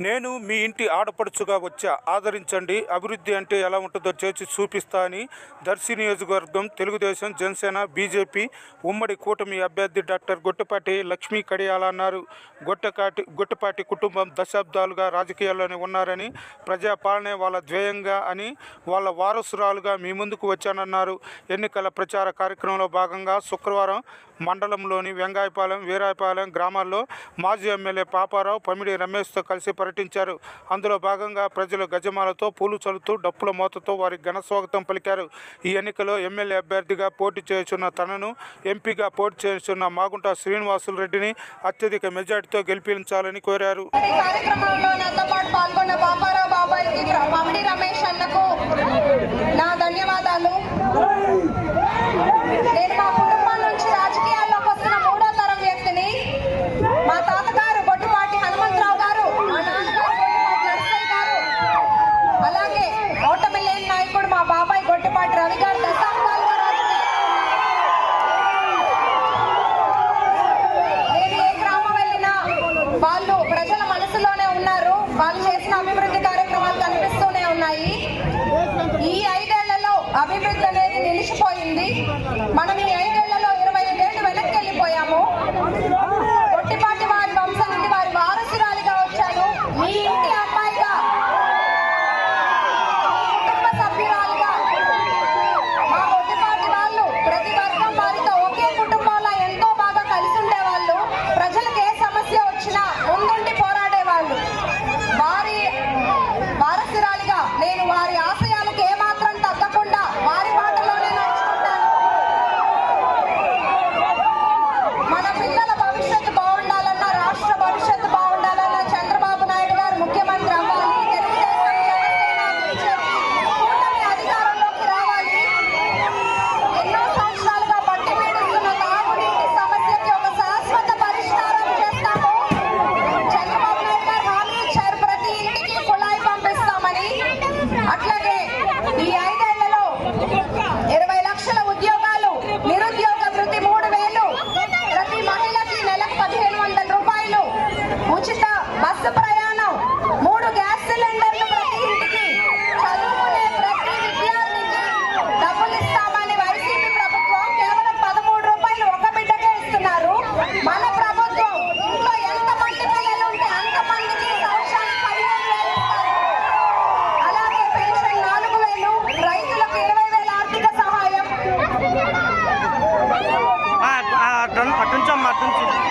నేను మీ ఇంటి ఆడపడుచుగా వచ్చా. ఆదరించండి. అభివృద్ధి అంటే ఎలా ఉంటుందో చేసి చూపిస్తా అని దర్శి నియోజకవర్గం తెలుగుదేశం జనసేన బీజేపీ ఉమ్మడి కూటమి అభ్యర్థి డాక్టర్ గొట్టపాటి లక్ష్మీ కడియాల అన్నారు. గొట్టకాటి గొట్టపాటి కుటుంబం దశాబ్దాలుగా రాజకీయాల్లోనే ఉన్నారని ప్రజాపాలనే వాళ్ళ ధ్యేయంగా అని వాళ్ళ వారసురాలుగా మీ ముందుకు వచ్చానన్నారు. ఎన్నికల ప్రచార కార్యక్రమంలో భాగంగా శుక్రవారం మండలంలోని వెంగాయపాలెం వీరాయపాలెం గ్రామాల్లో మాజీ ఎమ్మెల్యే పాపారావు పమిడి రమేష్తో కలిసి పర్యటించారు. అందులో భాగంగా ప్రజలు గజమాలతో పూలు చల్లుతూ డప్పుల మూతతో వారికి ఘన స్వాగతం పలికారు. ఈ ఎన్నికలో ఎమ్మెల్యే అభ్యర్థిగా పోటీ చేస్తున్న తనను ఎంపీగా పోటీ చేస్తున్న మాగుంట శ్రీనివాసులు రెడ్డిని అత్యధిక మెజార్టీతో గెలిపించాలని కోరారు. నా ధన్యవాదాలు. నేను బాబాయ్ గొట్టిపాటి రవి గారు దశాబ్దాలుగా నేను ఏ గ్రామం వెళ్ళినా వాళ్ళు ప్రజల మనసులోనే ఉన్నారు. వాళ్ళు చేసిన అభివృద్ధి కార్యక్రమాలు కనిపిస్తూనే ఉన్నాయి. ఈ ఐదేళ్ళలో అభివృద్ధి అనేది నిలిచిపోయింది. మనం ఈ ఐదు ఈ ఐదేళ్ళలో అటుంచమ్మా అటుంచు బీసీలకు రక్షణ చట్టం